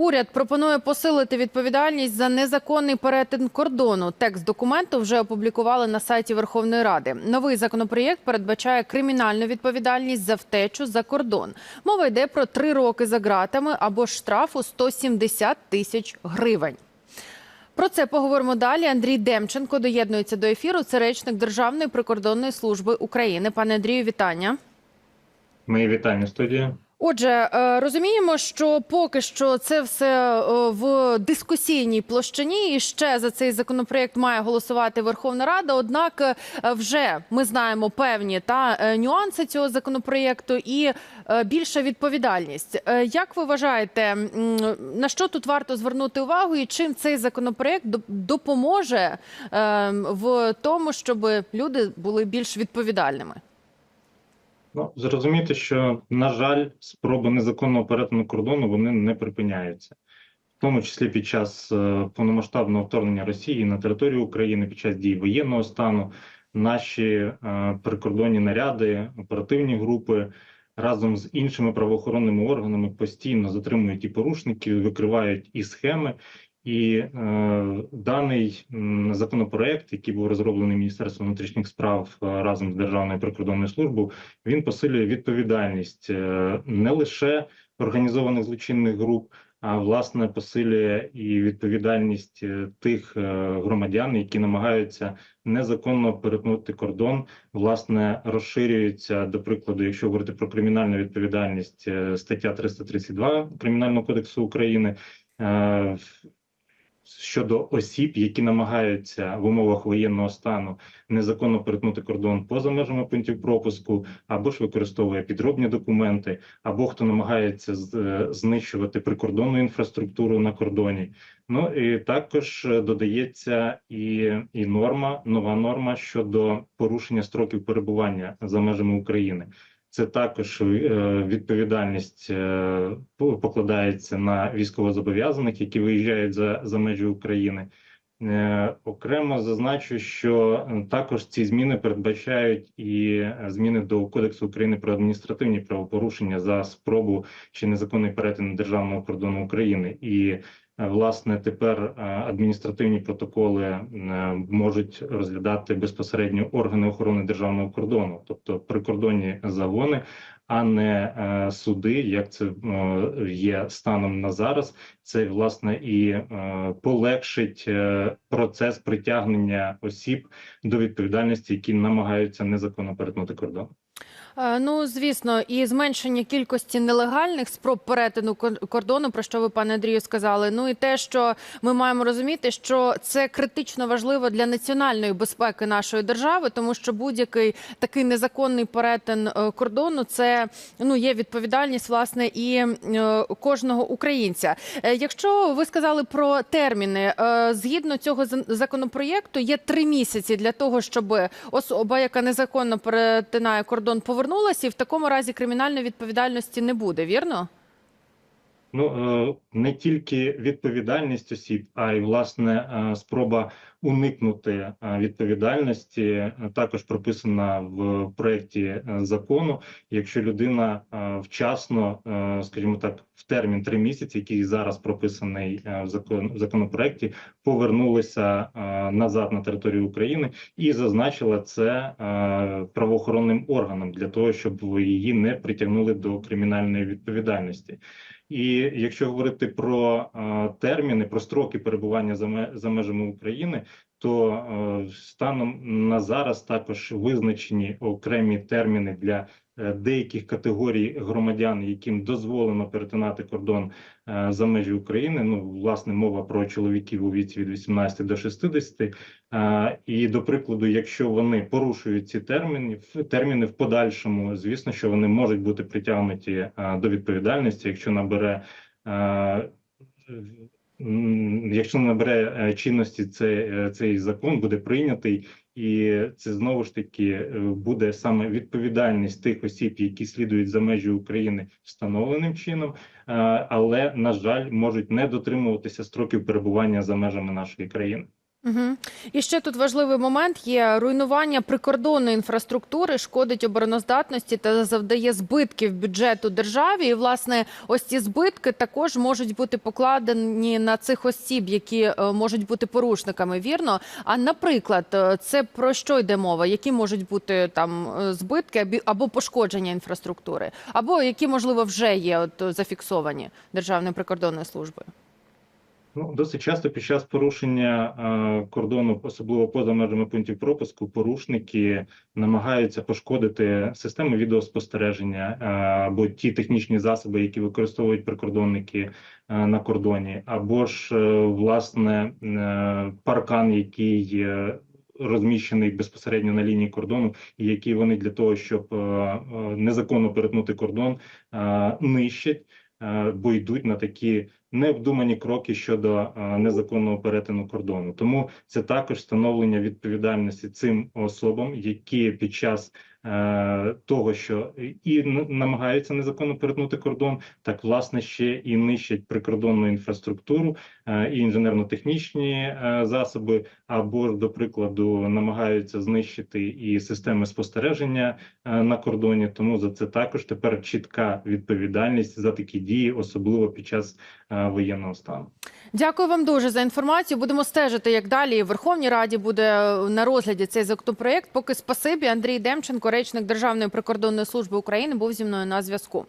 Уряд пропонує посилити відповідальність за незаконний перетин кордону. Текст документу вже опублікували на сайті Верховної Ради. Новий законопроєкт передбачає кримінальну відповідальність за втечу за кордон. Мова йде про три роки за ґратами або ж штрафу 170 тисяч гривень. Про це поговоримо далі. Андрій Демченко доєднується до ефіру. Це речник Державної прикордонної служби України. Пане Андрію, вітання. Мої вітання студія. Отже, е, розуміємо, що поки що це все е, в дискусійній площині, і ще за цей законопроект має голосувати Верховна Рада. Однак, е, вже ми знаємо певні та нюанси цього законопроекту і більша відповідальність. Як ви вважаєте, на що тут варто звернути увагу, і чим цей законопроект доп- допоможе е, в тому, щоб люди були більш відповідальними? Ну зрозуміти, що на жаль, спроби незаконного перетину кордону вони не припиняються, в тому числі під час е, повномасштабного вторгнення Росії на територію України під час дій воєнного стану. Наші е, прикордонні наряди, оперативні групи разом з іншими правоохоронними органами постійно затримують і порушників, викривають і схеми. І е, даний законопроект, який був розроблений Міністерством внутрішніх справ е, разом з Державною прикордонною службою, він посилює відповідальність е, не лише організованих злочинних груп, а власне посилює і відповідальність е, тих громадян, які намагаються незаконно перетнути кордон. Власне розширюється до прикладу, якщо говорити про кримінальну відповідальність, е, стаття 332 кримінального кодексу України. Щодо осіб, які намагаються в умовах воєнного стану незаконно перетнути кордон поза межами пунктів пропуску, або ж використовує підробні документи, або хто намагається е, знищувати прикордонну інфраструктуру на кордоні. Ну і також е, додається і, і норма, нова норма щодо порушення строків перебування за межами України. Це також е, відповідальність е, покладається на військовозобов'язаних, які виїжджають за, за межі України. Е, Окремо зазначу, що також ці зміни передбачають і зміни до Кодексу України про адміністративні правопорушення за спробу чи незаконний перетин державного кордону України. І власне тепер е, адміністративні протоколи е, можуть розглядати безпосередньо органи охорони державного кордону, тобто прикордонні загони, а не е, суди, як це е, є станом на зараз. Це власне і е, полегшить е, процес притягнення осіб до відповідальності, які намагаються незаконно перетнути кордон. Е, Ну, звісно, і зменшення кількості нелегальних спроб перетину кордону, про що ви, пане Андрію, сказали. Ну і те, що ми маємо розуміти, що це критично важливо для національної безпеки нашої держави, тому що будь-який такий незаконний перетин е, кордону це ну є відповідальність власне і е, кожного українця. Е, Якщо ви сказали про терміни, е, згідно цього законопроєкту, є три місяці для того, щоб особа, яка незаконно перетинає кордон, повернулася, і в такому разі кримінальної відповідальності не буде. Вірно? Ну не тільки відповідальність осіб, а й власне спроба уникнути е, відповідальності е, також прописана в проєкті е, закону. Якщо людина вчасно, скажімо так, в термін три місяці, який зараз прописаний в закон в законопроекті, повернулася назад на територію України і зазначила це правоохоронним органам для того, щоб її не притягнули до кримінальної відповідальності. І якщо говорити про терміни, про строки перебування за межами України, то е, станом на зараз також визначені окремі терміни для е, деяких категорій громадян, яким дозволено перетинати кордон е, за межі України. Ну, власне, мова про чоловіків у віці від 18 до 60. Е, І до прикладу, якщо вони порушують ці терміни, терміни в подальшому, звісно, що вони можуть бути притягнуті до відповідальності, якщо набере. Якщо набере е, чинності цей, е, цей закон, буде прийнятий, і це знову ж таки е, буде саме відповідальність тих осіб, які слідують за межі України встановленим чином, але на жаль, можуть не дотримуватися строків перебування за межами нашої країни. Угу. І ще тут важливий момент є руйнування прикордонної інфраструктури, шкодить обороноздатності та завдає збитків бюджету державі. І власне ось ці збитки також можуть бути покладені на цих осіб, які е, можуть бути порушниками. Вірно. А наприклад, е, це про що йде мова? Які можуть бути там е, збитки або пошкодження інфраструктури, або які можливо вже є от зафіксовані Державною прикордонною службою? Ну, досить часто під час порушення е, кордону, особливо поза межами пунктів пропуску, порушники намагаються пошкодити системи відеоспостереження е, або ті технічні засоби, які використовують прикордонники е, на кордоні, або ж власне паркан, який розміщений безпосередньо на лінії кордону, і які вони для того, щоб незаконно перетнути кордон, нищать, бо йдуть на такі невдумані кроки щодо е, незаконного перетину кордону. Тому це також встановлення відповідальності цим особам, які під час е, того, що і намагаються незаконно перетнути кордон, так власне ще і нищать прикордонну інфраструктуру е, і інженерно-технічні е, засоби, або до прикладу, намагаються знищити і системи спостереження е, на кордоні. Тому за це також тепер чітка відповідальність за такі дії, особливо під час е, воєнного стану. Дякую вам дуже за інформацію. Будемо стежити, як далі в Верховній Раді буде на розгляді цей законопроект. Поки спасибі Андрій Демченко, речник Державної прикордонної служби України, був зі мною на зв'язку.